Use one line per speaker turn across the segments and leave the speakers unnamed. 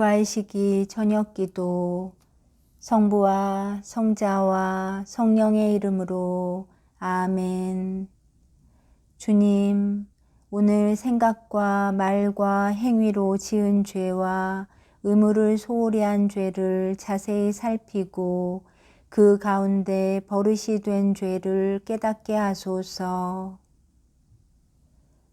부활 시기 저녁 기도 성부와 성자와 성령의 이름으로 아멘. 주님, 오늘 생각과 말과 행위로 지은 죄와 의무를 소홀히 한 죄를 자세히 살피고 그 가운데 버릇이 된 죄를 깨닫게 하소서.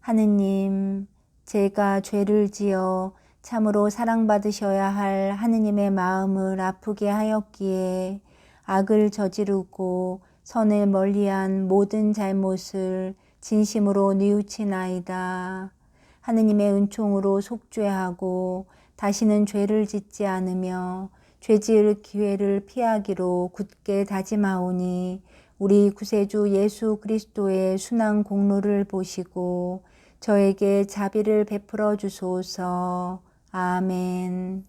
하느님, 제가 죄를 지어 참으로 사랑받으셔야 할 하느님의 마음을 아프게 하였기에 악을 저지르고 선을 멀리한 모든 잘못을 진심으로 뉘우치나이다. 하느님의 은총으로 속죄하고 다시는 죄를 짓지 않으며 죄 지을 기회를 피하기로 굳게 다짐하오니 우리 구세주 예수 그리스도의 순한 공로를 보시고 저에게 자비를 베풀어 주소서. 아멘.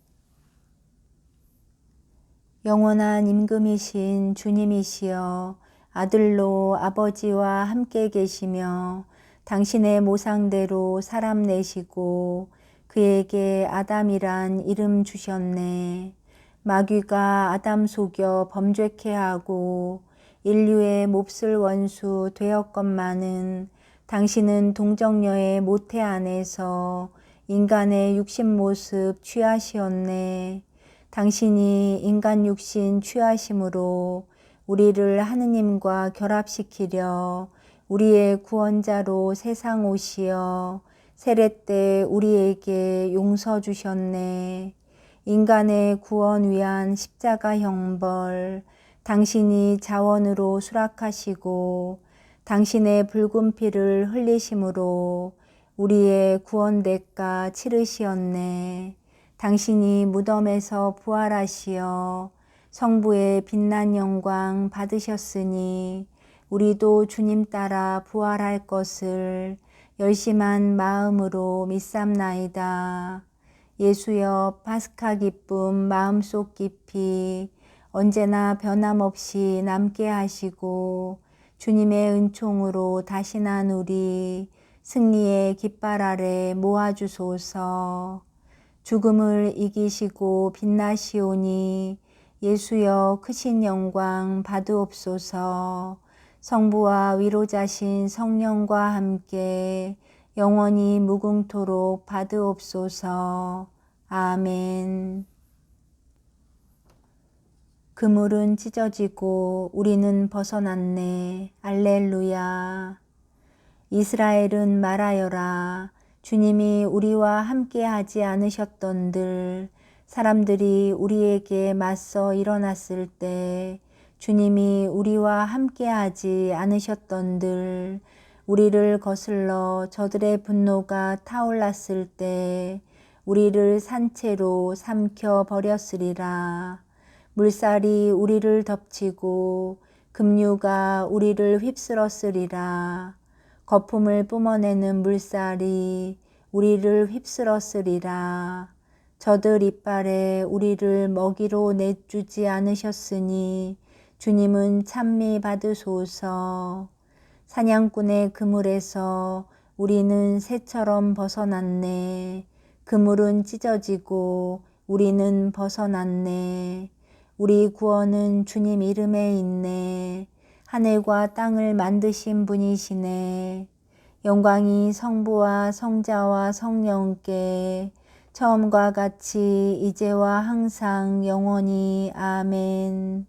영원한 임금이신 주님이시여 아들로 아버지와 함께 계시며 당신의 모상대로 사람 내시고 그에게 아담이란 이름 주셨네. 마귀가 아담 속여 범죄케 하고 인류의 몹쓸 원수 되었건만은 당신은 동정녀의 모태 안에서 인간의 육신 모습 취하시었네. 당신이 인간 육신 취하심으로 우리를 하느님과 결합시키려 우리의 구원자로 세상 오시어 세례 때 우리에게 용서 주셨네. 인간의 구원 위한 십자가 형벌, 당신이 자원으로 수락하시고 당신의 붉은 피를 흘리심으로 우리의 구원 대가 치르시었네. 당신이 무덤에서 부활하시어 성부의 빛난 영광 받으셨으니 우리도 주님 따라 부활할 것을 열심한 마음으로 믿삼나이다. 예수여 파스카 기쁨 마음속 깊이 언제나 변함없이 남게 하시고 주님의 은총으로 다시 난 우리 승리의 깃발 아래 모아주소서 죽음을 이기시고 빛나시오니 예수여 크신 영광 받으옵소서 성부와 위로자신 성령과 함께 영원히 무궁토록 받으옵소서. 아멘. 그물은 찢어지고 우리는 벗어났네. 알렐루야. 이스라엘은 말하여라. 주님이 우리와 함께 하지 않으셨던들 사람들이 우리에게 맞서 일어났을 때 주님이 우리와 함께 하지 않으셨던들 우리를 거슬러 저들의 분노가 타올랐을 때 우리를 산채로 삼켜 버렸으리라. 물살이 우리를 덮치고 급류가 우리를 휩쓸었으리라. 거품을 뿜어내는 물살이 우리를 휩쓸었으리라. 저들 이빨에 우리를 먹이로 내주지 않으셨으니 주님은 찬미 받으소서. 사냥꾼의 그물에서 우리는 새처럼 벗어났네. 그물은 찢어지고 우리는 벗어났네. 우리 구원은 주님 이름에 있네. 하늘과 땅을 만드신 분이시네. 영광이 성부와 성자와 성령께 처음과 같이 이제와 항상 영원히 아멘.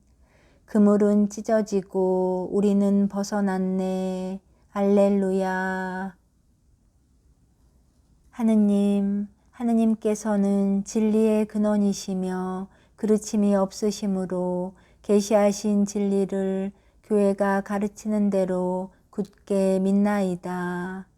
그물은 찢어지고 우리는 벗어났네. 알렐루야. 하느님, 하느님께서는 진리의 근원이시며 그르침이 없으시므로 계시하신 진리를 교회가 가르치는 대로 굳게 믿나이다.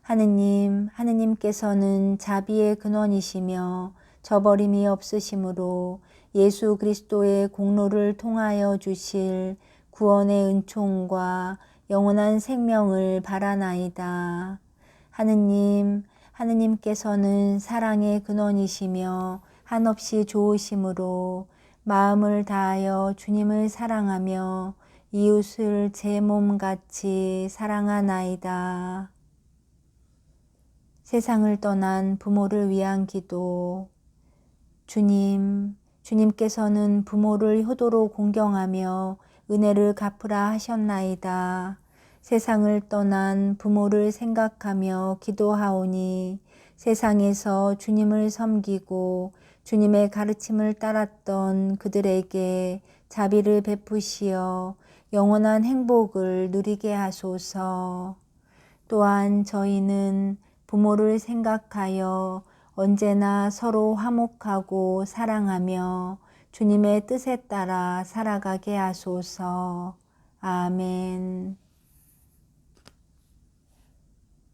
하느님, 하느님께서는 자비의 근원이시며 저버림이 없으시므로 예수 그리스도의 공로를 통하여 주실 구원의 은총과 영원한 생명을 바라나이다. 하느님, 하느님께서는 사랑의 근원이시며 한없이 좋으심으로 마음을 다하여 주님을 사랑하며 이웃을 제 몸같이 사랑하나이다. 세상을 떠난 부모를 위한 기도 주님, 주님께서는 부모를 효도로 공경하며 은혜를 갚으라 하셨나이다. 세상을 떠난 부모를 생각하며 기도하오니 세상에서 주님을 섬기고 주님의 가르침을 따랐던 그들에게 자비를 베푸시어 영원한 행복을 누리게 하소서. 또한 저희는 부모를 생각하여 언제나 서로 화목하고 사랑하며 주님의 뜻에 따라 살아가게 하소서. 아멘.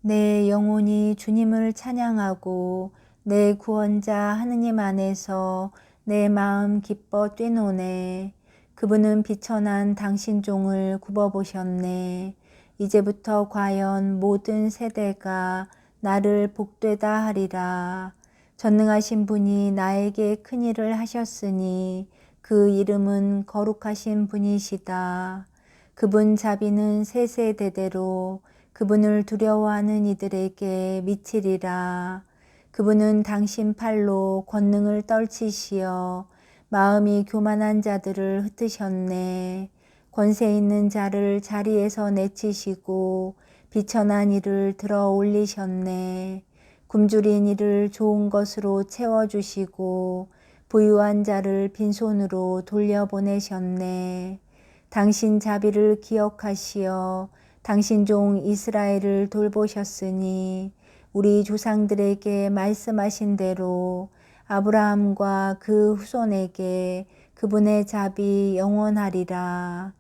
내 영혼이 주님을 찬양하고 내 구원자 하느님 안에서 내 마음 기뻐 뛰노네. 그분은 비천한 당신 종을 굽어보셨네. 이제부터 과연 모든 세대가 나를 복되다 하리라. 전능하신 분이 나에게 큰 일을 하셨으니 그 이름은 거룩하신 분이시다. 그분 자비는 세세대대로 그분을 두려워하는 이들에게 미치리라. 그분은 당신 팔로 권능을 떨치시어 마음이 교만한 자들을 흩으셨네. 권세 있는 자를 자리에서 내치시고 비천한 이를 들어 올리셨네. 굶주린 이를 좋은 것으로 채워주시고 부유한 자를 빈손으로 돌려보내셨네. 당신 자비를 기억하시어 당신 종 이스라엘을 돌보셨으니 우리 조상들에게 말씀하신 대로 아브라함과 그 후손에게 그분의 자비 영원하리라.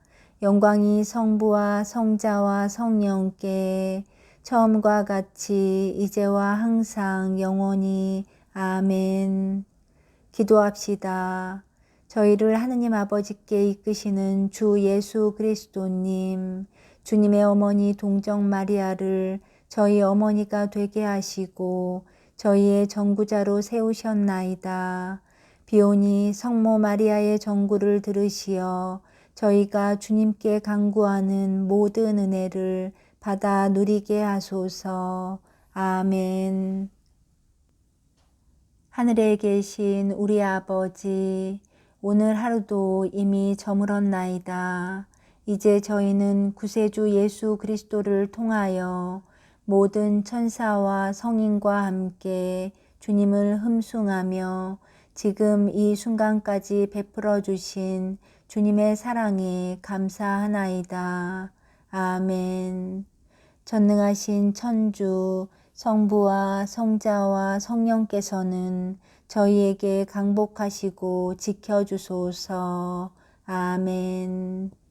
영광이 성부와 성자와 성령께 처음과 같이 이제와 항상 영원히 아멘. 기도합시다. 저희를 하느님 아버지께 이끄시는 주 예수 그리스도님, 주님의 어머니 동정 마리아를 저희 어머니가 되게 하시고 저희의 전구자로 세우셨나이다. 비오니 성모 마리아의 전구를 들으시어 저희가 주님께 강구하는 모든 은혜를 받아 누리게 하소서. 아멘. 하늘에 계신 우리 아버지, 오늘 하루도 이미 저물었나이다. 이제 저희는 구세주 예수 그리스도를 통하여 모든 천사와 성인과 함께 주님을 흠숭하며 지금 이 순간까지 베풀어 주신 주님의 사랑에 감사하나이다. 아멘. 전능하신 천주, 성부와 성자와 성령께서는 저희에게 강복하시고 지켜주소서. 아멘.